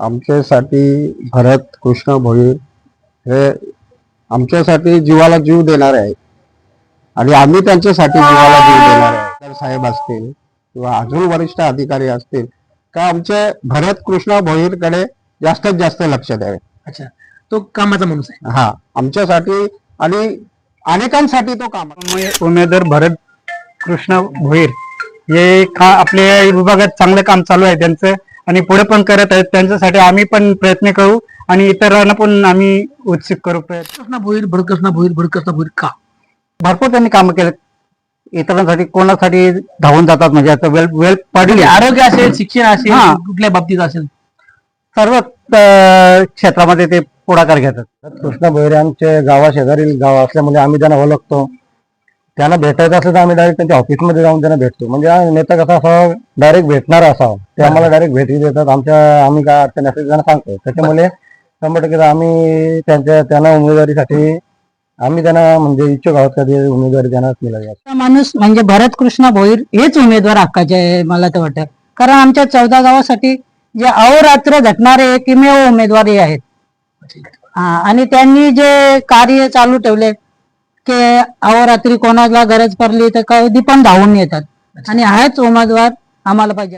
आमच्यासाठी भरत कृष्ण भोईर हे आमच्यासाठी जीवाला जीव देणारे आहेत. आणि आम्ही त्यांच्यासाठी जीवाला जीव देणार आहे साहेब असतील किंवा अजून वरिष्ठ अधिकारी असतील का आमचे भरत कृष्ण भोईरकडे जास्तीत जास्त लक्ष द्यावे? अच्छा. तो कामाचा माणूस आहे. हा. आमच्यासाठी आणि अनेकांसाठी तो काम उमे- उमेदवार भरत कृष्ण भोईर हे का आपल्या विभागात चांगलं काम चालू आहे. त्यांचं आणि पुढे पण करत आहेत. त्यांच्यासाठी आम्ही पण प्रयत्न करू आणि इतरांना पण आम्ही उत्सुक करू प्रयत्न. कृष्णा भोईर भडकृष्णा भोईर भडकृष्णा भोईर का? भरपूर त्यांनी कामं केलं इतरांसाठी कोणासाठी धावून जातात म्हणजे आता वेळ वेळ पडली. म्हणजे आरोग्य असेल शिक्षण असेल हा. कुठल्या बाबतीत असेल? सर्व अं, क्षेत्रामध्ये ते पुढाकार घेतात. कृष्ण भोईर आमचे गावा शेजारील गाव असल्यामुळे आम्ही त्यांना ओळखतो. त्यांना भेटायचं असेल तर आम्ही डायरेक्ट त्यांच्या ऑफिसमध्ये जाऊन त्यांना भेटतो. म्हणजे हा नेता कसा असावा डायरेक्ट भेटणार असावा. ते आम्हाला डायरेक्ट भेटी देतात. आमच्या आम्ही काय अडचण असेल त्यांना सांगतो त्याच्यामुळे शंभर टक्के आम्ही त्यांच्या त्यांना उमेदवारीसाठी आम्ही त्यांना म्हणजे इच्छुक आहोत कधी उमेदवारी त्यांनाच हा माणूस म्हणजे भरत कृष्ण भोईर हेच उमेदवार हक्काचे आहे मला तर वाटतं. कारण आमच्या चौदा गावासाठी जे अहोरात्र झटणारे एकमेव उमेदवार हे आहेत. हा, आणि त्यांनी जे कार्य चालू ठेवले की अहोरात्री कोणाला गरज पडली तर कधी पण धावून येतात. आणि हाच उमेदवार आम्हाला पाहिजे.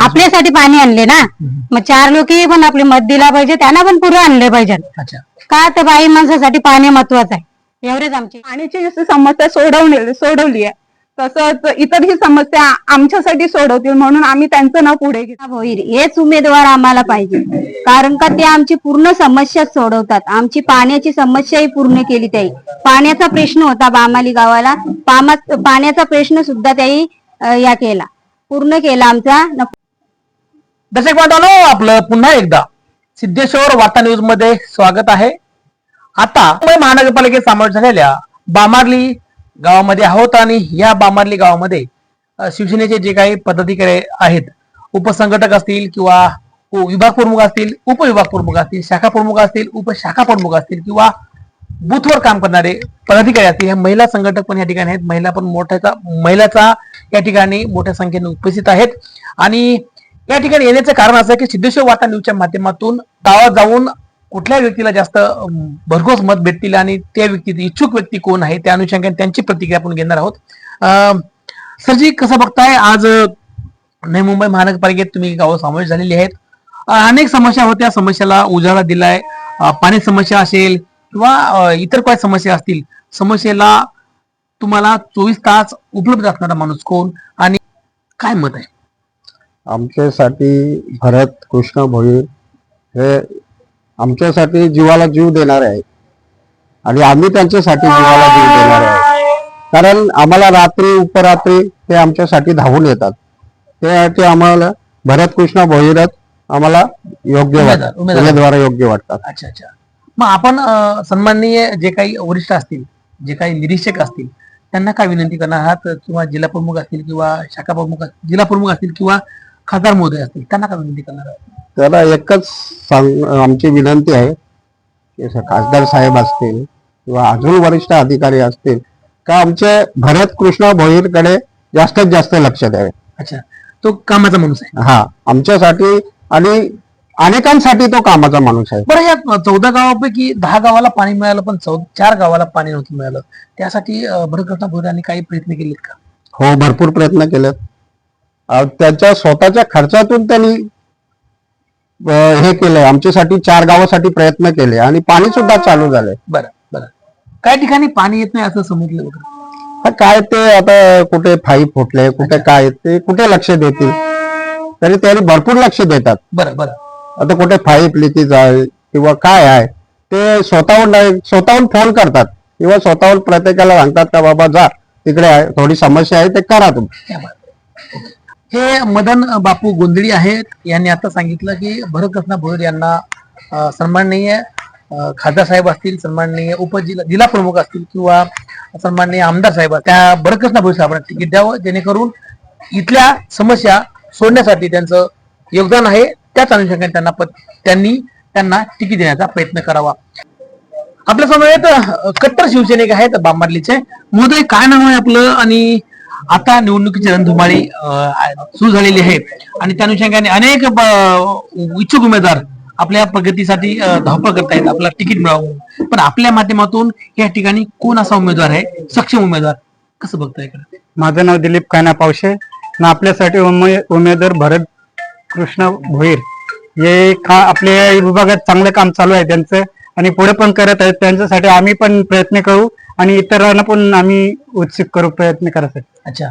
आपल्यासाठी पाणी आणले ना? मग चार लोकही पण आपले मत दिला पाहिजे त्यांना पण पुरे आणले पाहिजे. अच्छा. का तर बाई माणसासाठी पाणी महत्वाचं आहे. एवढेच आमचे. पाण्याची समस्या सोडवली सोडवली आहे. तसंच इतरही समस्या आमच्यासाठी सोडवतील म्हणून आम्ही त्यांचं नाव पुढे भोईर हेच उमेदवार आम्हाला पाहिजे. कारण का ते आमची पूर्ण समस्या सोडवतात. आमची पाण्याची समस्याही पूर्ण केली त्याही. पाण्याचा प्रश्न होता बामाली गावाला. पामा- पाण्याचा प्रश्न सुद्धा त्याही या केला. पूर्ण केला आमचा. न दर्शक बांधवांनो आपलं पुन्हा एकदा सिद्धेश्वर वार्ता न्यूजमध्ये स्वागत आहे. आता मुंबई महानगरपालिकेत समावेश झालेल्या बामार्ली गावामध्ये आहोत आणि या बामारली गावामध्ये शिवसेनेचे जे काही पदाधिकारी आहेत उपसंघटक असतील किंवा विभाग प्रमुख असतील उपविभाग प्रमुख असतील शाखा प्रमुख असतील उपशाखा प्रमुख असतील किंवा बूथवर काम करणारे पदाधिकारी असतील ह्या महिला संघटक पण या ठिकाणी आहेत. महिला पण मोठ्याचा महिलाचा या ठिकाणी मोठ्या संख्येने उपस्थित आहेत. आणि या ठिकाणी येण्याचं कारण असं की सिद्धेश्वर वार्ता न्यूजच्या माध्यमातून गावात जाऊन कुठल्या व्यक्तीला जास्त भरघोस मत भेटतील आणि त्या व्यक्ती इच्छुक व्यक्ती कोण आहे त्या अनुषंगाने त्यांची प्रतिक्रिया आपण घेणार आहोत. अं, सरजी कसं बघताय? आज नवी मुंबई महानगरपालिकेत तुम्ही गावं समावेश झालेली आहेत. अनेक समस्या होत्या. समस्याला उजाळा दिलाय. पाणी समस्या असेल किंवा इतर काय समस्या असतील समस्येला तुम्हाला चोवीस तास उपलब्ध असणारा माणूस कोण आणि काय मत आहे? आमच्यासाठी भरत कृष्ण भोईर हे आमच्यासाठी जीवाला जीव देणारे आहेत आणि आम्ही त्यांच्यासाठी जीवाला जीव देणार आहे. कारण आम्हाला रात्री उपरात्री ते आमच्यासाठी धावून येतात. त्यासाठी आम्हाला भरत कृष्ण भोईरच आम्हाला योग्य वाटतात. उमेदवार. योग्य वाटतात. अच्छा अच्छा. मग आपण सन्माननीय जे काही वरिष्ठ असतील जे काही निरीक्षक असतील त्यांना काय विनंती करणार? आहात किंवा जिल्हा प्रमुख असतील किंवा शाखा प्रमुख जिल्हा प्रमुख असतील किंवा खासदार महोदय असतील त्यांना काय विनंती करणार त्याला एकच सांग आमची विनंती आहे की स- खासदार साहेब असतील किंवा अजून वरिष्ठ अधिकारी असतील का आमचे भरत कृष्ण भोईरकडे जास्तीत जास्त लक्ष द्यावे. अच्छा तो कामाचा माणूस आहे. हा आमच्यासाठी आणि अनेकांसाठी तो कामाचा माणूस आहे. बरं या चौदा गावापैकी दहा गावाला पाणी मिळालं पण चौ चार गावाला पाणी नव्हतं मिळालं. त्यासाठी अं, भरतकृष्ण भोईरांनी काही प्रयत्न केलेत का? हो भरपूर प्रयत्न केलेत. त्याच्या स्वतःच्या खर्चातून त्यांनी हे केलंय. आमच्यासाठी चार गावासाठी प्रयत्न केले आणि पाणी सुद्धा चालू झालंय. बरं बरं. काही ठिकाणी पाणी येत नाही असं समजलं होतं काय ते आता कुठे फाई फुटले कुठे काय ते कुठे लक्ष देतील? तरी त्यांनी भरपूर लक्ष देतात. बरं बरं. आता कुठे फाईप लिकेज आहे किंवा काय आहे ते स्वतःहून स्वतःहून फोन करतात. किंवा स्वतःहून प्रत्येकाला सांगतात का बाबा जा तिकडे थोडी समस्या आहे ते करा तुम्ही. क्या. हे मदन बापू गोंधळी आहेत. यांनी आता सांगितलं की भरतकृष्णा भोईर यांना सन्माननीय खासदार साहेब असतील सन्माननीय उपजिल्हा जिल्हा प्रमुख असतील किंवा सन्माननीय आमदार साहेब त्या भरतकृष्णा भोईर साहेबांना तिकीट द्यावं जेणेकरून इथल्या समस्या सोडण्यासाठी त्यांचं योगदान आहे. त्याच अनुषंगाने त्यांना त्यांनी त्यांना तिकीट देण्याचा प्रयत्न करावा. आपल्यासमोर कट्टर शिवसैनिक आहेत बांबार्लीचे महोदय काय नाव आहे आपलं? आणि आता निवडणुकीची रणधुमाळी सुरू झालेली आहे. आणि त्या अनुषंगाने अनेक इच्छुक उमेदवार आपल्या प्रगतीसाठी धावपळ धावपळ करतायत आपला तिकीट मिळावं. पण आपल्या माध्यमातून या ठिकाणी कोण असा उमेदवार आहे? सक्षम उमेदवार कसं बघताय माझं नाव दिलीप काना पावशे. ना आपल्यासाठी उमे- उमेदवार भरत कृष्ण भोईर. हे का आपल्या विभागात चांगलं काम चालू आहे त्यांचं. आणि पुढे पण करत आहेत. त्यांच्यासाठी आम्ही पण प्रयत्न करू आणि इतरांना पण आम्ही उत्सुक करू प्रयत्न करायसाठी. अच्छा.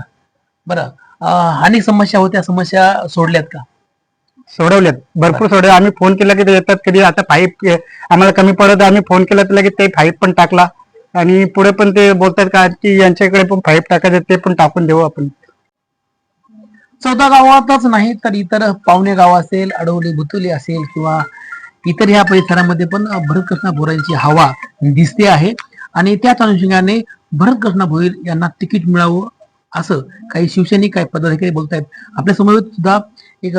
बरं. अं, अनेक समस्या होत्या. समस्या सोडल्यात का? सोडवल्यात. भरपूर सोडले आम्ही फोन केला की ते येतात कधी. आता पाईप आम्हाला कमी पडत. आम्ही फोन केला तर लगेच ते पाईप पण टाकला. आणि पुढे पण ते बोलतात का की यांच्याकडे पण पाईप टाकायचे ते पण टाकून देऊ आपण. चौदा गावातच नाही तर इतर पावणे गाव असेल अडवली बुतुली असेल किंवा इतर ह्या परिसरामध्ये पण भरतकृष्णा भोरांची हवा दिसते आहे. आणि त्याच अनुषंगाने भरतकृष्णा भोईर यांना तिकीट मिळावं असं काही शिवसैनिक काही पदाधिकारी बोलतायत. आपल्यासमोर सुद्धा एक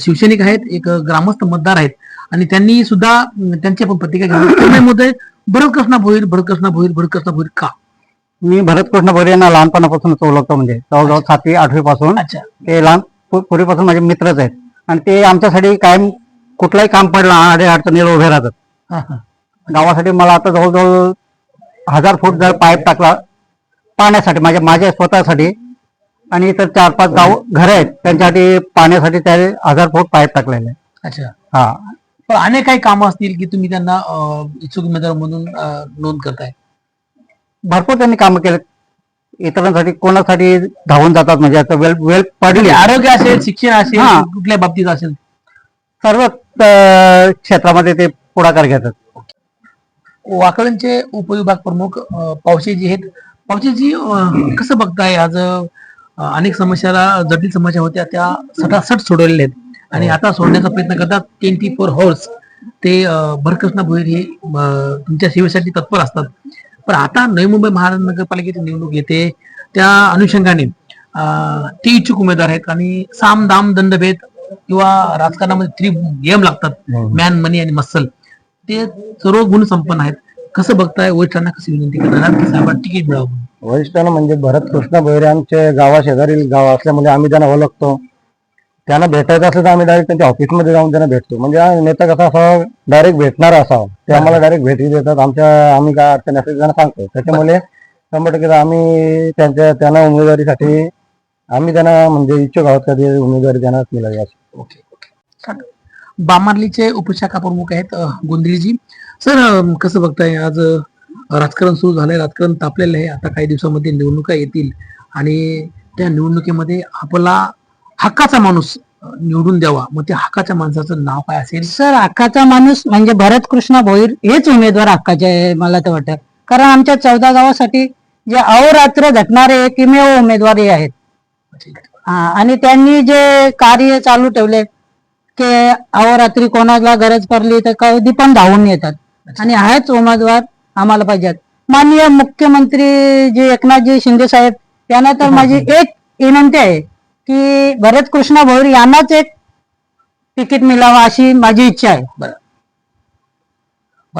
शिवसैनिक आहेत एक ग्रामस्थ मतदार आहेत. आणि त्यांनी सुद्धा त्यांची पण प्रतिक्रिया घेतली त्यामध्ये भरतकृष्णा भोईर भरतकृष्णा भोईर भरतकृष्णा भोईर का? मी भरत कृष्ण भोरे यांना लहानपणापासूनच ओळखतो म्हणजे जवळजवळ सातवी आठवी पासून अच्छा. ते लहान पूर्वीपासून माझे मित्रच आहेत. आणि ते आमच्यासाठी कायम कुठलाही काम पडलं अडे अडचणीला उभे राहतात. गावासाठी मला आता जवळजवळ हजार फूट जर पाईप टाकला पाण्यासाठी माझ्या माझ्या स्वतःसाठी आणि इतर चार पाच गाव घर आहेत त्यांच्यासाठी पाण्यासाठी त्या हजार फूट पाईप टाकलेले. अच्छा. हा. पण अनेक काही कामं असतील की तुम्ही त्यांना इच्छुक उमेदवार म्हणून नोंद करताय? भरपूर त्यांनी कामं केले इतरांसाठी कोणासाठी धावून जातात म्हणजे आता वेळ वेळ पडली. म्हणजे आरोग्य असेल शिक्षण असेल हा. कुठल्या बाबतीत असेल सर्व क्षेत्रामध्ये ते पुढाकार घेतात. वाकळांचे उपविभाग प्रमुख अं, पावशेजी आहेत. पावशेजी कसं बघताय? आज अनेक समस्याला जटिल समस्या होत्या त्या सटासट सोडवलेल्या आहेत. आणि आता सोडण्याचा प्रयत्न करतात ट्वेंटी फोर हॉर्स ते भरकृष्ण भोईर हे तुमच्या सेवेसाठी तत्पर असतात. पण आता नवी मुंबई महानगरपालिकेची निवडणूक येते. त्या अनुषंगाने ते इच्छुक उमेदवार आहेत. आणि साम दाम दंडभेद किंवा राजकारणामध्ये थ्री गेम लागतात. मॅन मनी आणि मसल ते सर्व गुण संपन्न आहेत. कसं बघताय वरिष्ठांना कशी विनंती करणार? की साहेबांना तिकीट मिळावं? वरिष्ठांना म्हणजे भरत कृष्ण भैरे गावा शेजारील गाव असल्यामुळे आम्ही त्यांना ओळखतो. त्यांना भेटायचं असलं तर आम्ही डायरेक्ट त्यांच्या ऑफिसमध्ये जाऊन त्यांना भेटतो. म्हणजे हा नेता कसा असावा? डायरेक्ट भेटणार असावा. ते आम्हाला डायरेक्ट भेटी देतात. आमच्या आम्ही काय अडचण असेल त्यांना सांगतो. त्याच्यामुळे शंभर टक्के आम्ही त्यांच्या त्यांना उमेदवारीसाठी आम्ही त्यांना म्हणजे इच्छुक आहोत का ते उमेदवारी त्यांना मिळावी असं ओके ओके. बामार्लीचे उपशाखा प्रमुख आहेत गोंधळीजी सर कसं बघताय आज राजकारण सुरू झालंय राजकारण तापलेलं आहे. आता काही दिवसामध्ये निवडणुका येतील आणि त्या निवडणुकीमध्ये आपला हक्काचा माणूस निवडून द्यावा. मग त्या हक्काच्या माणसाचं नाव काय असेल? सर हक्काचा माणूस म्हणजे भरत कृष्ण भोईर हेच उमेदवार हक्काचे आहे मला तर वाटतं. कारण आमच्या चौदा गावासाठी जे अहोरात्र झटणारे एकमेव उमेदवार हे आहेत. हा, आणि त्यांनी जे कार्य चालू ठेवले की अहोरात्री कोणाला गरज पडली तर कधी पण धावून येतात. आणि हाच उमेदवार आम्हाला पाहिजेत. माननीय मुख्यमंत्री जे एकनाथजी शिंदे साहेब यांना तर माझी एक विनंती आहे की भरत कृष्ण भोईर यांनाच एक तिकीट मिळावं अशी माझी इच्छा आहे. बरं.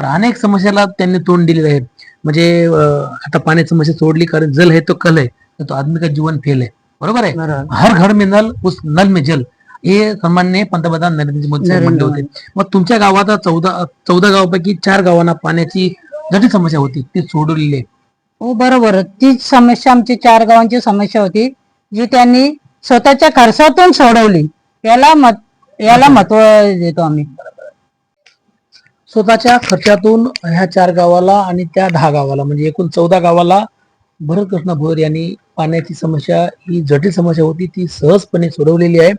अनेक समस्याला त्यांनी तोंड दिलेलं आहे. म्हणजे अं, आता पाण्याची समस्या सोडली कारण जल हे तो कल है तो आदमी का जीवन फेल आहे. बरोबर आहे? हर घर में नल उस नल में जल. हे सन्मान्य पंतप्रधान नरेंद्र मोदी साहेब म्हणले होते. मग तुमच्या गावात चौदा चौदा गावापैकी चार गावांना पाण्याची जटिल समस्या होती ती सोडवलेली हो बरोबर. तीच समस्या आमची चार गावांची समस्या होती जी त्यांनी स्वतःच्या खर्चातून सोडवली. याला मत याला महत्त्व देतो आम्ही. स्वतःच्या खर्चातून ह्या चार गावाला आणि त्या दहा गावाला म्हणजे एकूण चौदा गावाला भरतकृष्ण भोयर यांनी पाण्याची समस्या ही जटिल समस्या होती ती सहजपणे सोडवलेली आहे.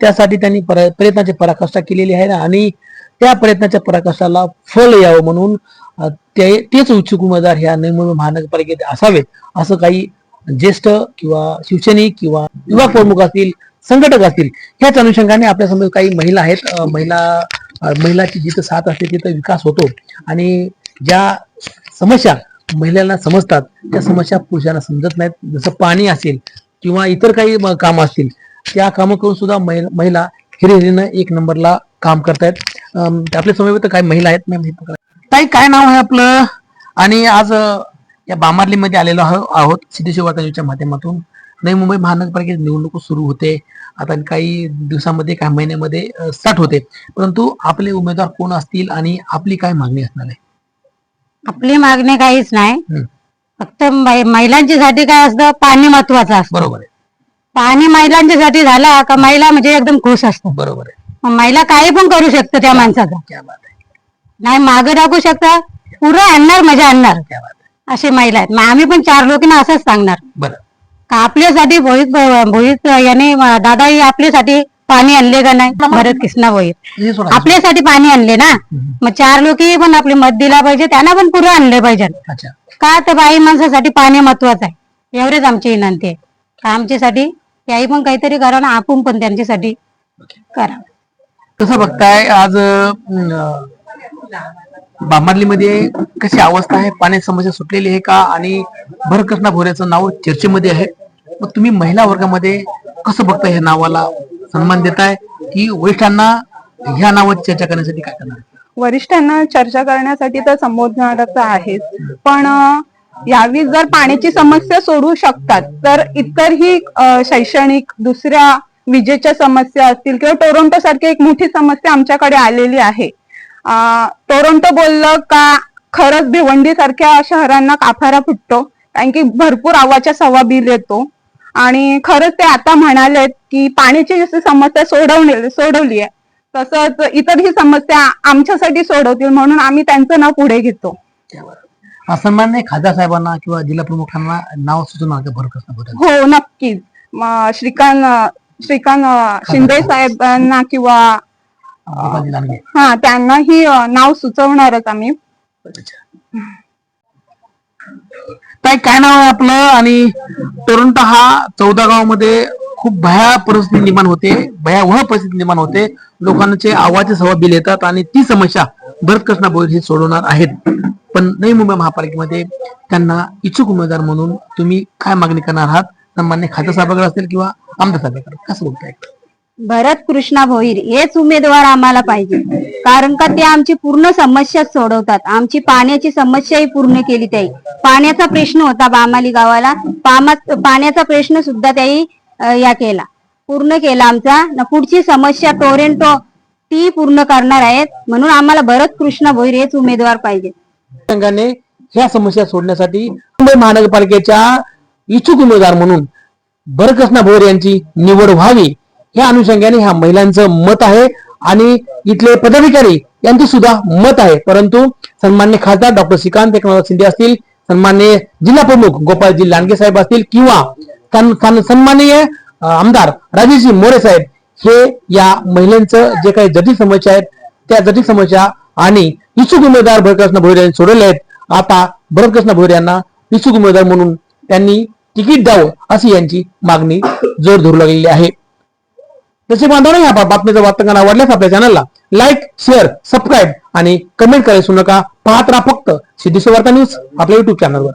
त्यासाठी त्यांनी पर- प्रयत्नाची पराकाष्ठा केलेली आहे आणि त्या प्रयत्नाच्या पराकाष्ठाला फल यावं म्हणून ते तेच इच्छुक उमेदवार ह्या नवी महानगरपालिकेत असावेत असं काही ज्येष्ठ किंवा शिवसैनिक किंवा युवा प्रमुख असतील संघटक असतील ह्याच अनुषंगाने आपल्यासमोर काही महिला आहेत महिला महिलाची जिथं साथ असते तिथं विकास होतो. आणि ज्या समस्या महिलांना समजतात त्या समस्या पुरुषांना समजत नाहीत. जसं पाणी असेल किंवा इतर काही काम कामं असतील त्या कामं करून सुद्धा महिला महिला हिरिहिरीनं एक नंबरला काम करतायत. आपल्यासमोर तर काही महिला आहेत मॅम ताई काय नाव आहे आपलं? आणि आज या या बामार्लीमध्ये आलेलो आहोत सिद्धेश्वर वातावरणाच्या माध्यमातून. नवी मुंबई महानगरपालिकेची निवडणूक सुरू होते. आता काही दिवसामध्ये काही महिन्यामध्ये स्टार्ट होते. परंतु आपले उमेदवार कोण असतील आणि आपली काय मागणी असणार आहे? आपली मागणी काहीच नाही. फक्त मै- महिलांच्यासाठी काय असतं पाणी महत्वाचं असतं. बरोबर आहे. पाणी महिलांच्यासाठी झाला का महिला म्हणजे एकदम खुश असतात. बरोबर आहे. मग महिला काही पण करू शकते त्या माणसाचा. क्या बात आहे. नाही मागे टाकू शकता पुरं आणणार मजा आणणार. क्या बात आहे. असे महिला आहेत. मग आम्ही पण चार लोकांना असंच सांगणार. बरं. का आपल्यासाठी भोईत भोईत याने दादाही आपल्यासाठी पाणी आणले का नाही? भरत कृष्णा सोडा आपल्यासाठी पाणी आणले ना. मग चार लोक पण आपले मत दिला पाहिजे त्यांना पण पुरं आणले पाहिजे. का तर बाई माणसासाठी पाणी महत्वाचं आहे. एवढेच आमची विनंती आहे. आमच्यासाठी त्याही पण काहीतरी करा ना आपण पण त्यांच्यासाठी करा. कसं बघताय आज बामार्लीमध्ये कशी अवस्था आहे? पाण्याची समस्या सुटलेली आहे का? आणि भरकृष्णा भोरेचं नाव चर्चेमध्ये आहे. मग तुम्ही महिला वर्गामध्ये कसं बघताय ह्या नावाला? सन्मान देताय की वरिष्ठांना ह्या नावात चर्चा करण्यासाठी काय करणार? वरिष्ठांना चर्चा करण्यासाठी तर संबोधणारच आहेच पण यावी जर पाण्याची समस्या सोडवू शकतात तर इतरही शैक्षणिक दुसऱ्या विजेच्या समस्या असतील किंवा टोरोंटो सारखी एक मोठी समस्या आमच्याकडे आलेली आहे. टोरोंटो टोरंटो बोललं का खरंच भिवंडी सारख्या शहरांना काफारा फुटतो कारण की भरपूर आवाच्या सवा बिल येतो. आणि खरंच ते आता म्हणालेत की पाण्याची जशी समस्या सोडवली सोडवली आहे तसंच इतरही समस्या आमच्यासाठी सोडवतील म्हणून आम्ही त्यांचं नाव पुढे घेतो. हा सन्मान नाही खासदार साहेबांना किंवा जिल्हा प्रमुखांना नाव भोरे हो नक्कीच श्रीकांत श्रीकांत शिंदे साहेबांना किंवा हा त्यांनाही नाव सुचवणारच आम्ही. काय काय नाव आहे आपलं? आणि टोरंटो हा चौदा गावामध्ये खूप भया परिस्थिती निर्माण होते भयावह परिस्थिती निर्माण होते. लोकांचे आवाज सवा बिल येतात आणि ती समस्या भरत कृष्णा हे सोडवणार आहेत. पण नवी मुंबई महापालिकेमध्ये त्यांना इच्छुक उमेदवार म्हणून तुम्ही काय मागणी करणार आहात? सन्मान्य खासदार सभागृह असतील किंवा आमदार सभागृह कसं बोलताय भरत कृष्णा भोईर हेच उमेदवार आम्हाला पाहिजे. कारण का ते आमची पूर्ण समस्या सोडवतात. आमची पाण्याची समस्याही पूर्ण केली त्याही पाण्याचा प्रश्न होता बामाली गावाला. पाण्याचा प्रश्न सुद्धा त्याही या केला. पूर्ण केला आमचा. पुढची समस्या टोरेंटो ती पूर्ण करणार आहेत. म्हणून आम्हाला भरत कृष्णा भोईर हेच उमेदवार पाहिजे. संघाने ह्या समस्या सोडण्यासाठी मुंबई महानगरपालिकेच्या इच्छुक उमेदवार म्हणून भरकृष्णा भोर यांची निवड व्हावी. या अनुषंगाने ह्या महिलांचं मत आहे आणि इथले पदाधिकारी यांचे सुद्धा मत आहे. परंतु सन्मान्य खासदार डॉक्टर श्रीकांत एकनाथ शिंदे असतील सन्मान्य जिल्हा प्रमुख गोपाळजी लांडगे साहेब असतील किंवा सन्माननीय आमदार राजेशजी मोरे साहेब हे या महिलांचं जे काही जटिल समस्या आहेत त्या जटिल समस्या आणि इच्छुक उमेदवार भरतकृष्ण भोईर यांनी सोडवले आहेत. आता भरतकृष्ण भोईर यांना इच्छुक उमेदवार म्हणून त्यांनी तिकीट द्यावं अशी यांची मागणी जोर धरू लागलेली आहे. तसे बांधव या बातमीचं वार्तांकन आवडल्यास आपल्या चॅनलला लाईक शेअर सबस्क्राईब आणि कमेंट करायला सुनका नका. पाहत राहा फक्त सिद्धेश्वर वार्ता न्यूज आपल्या युट्यूब चॅनलवर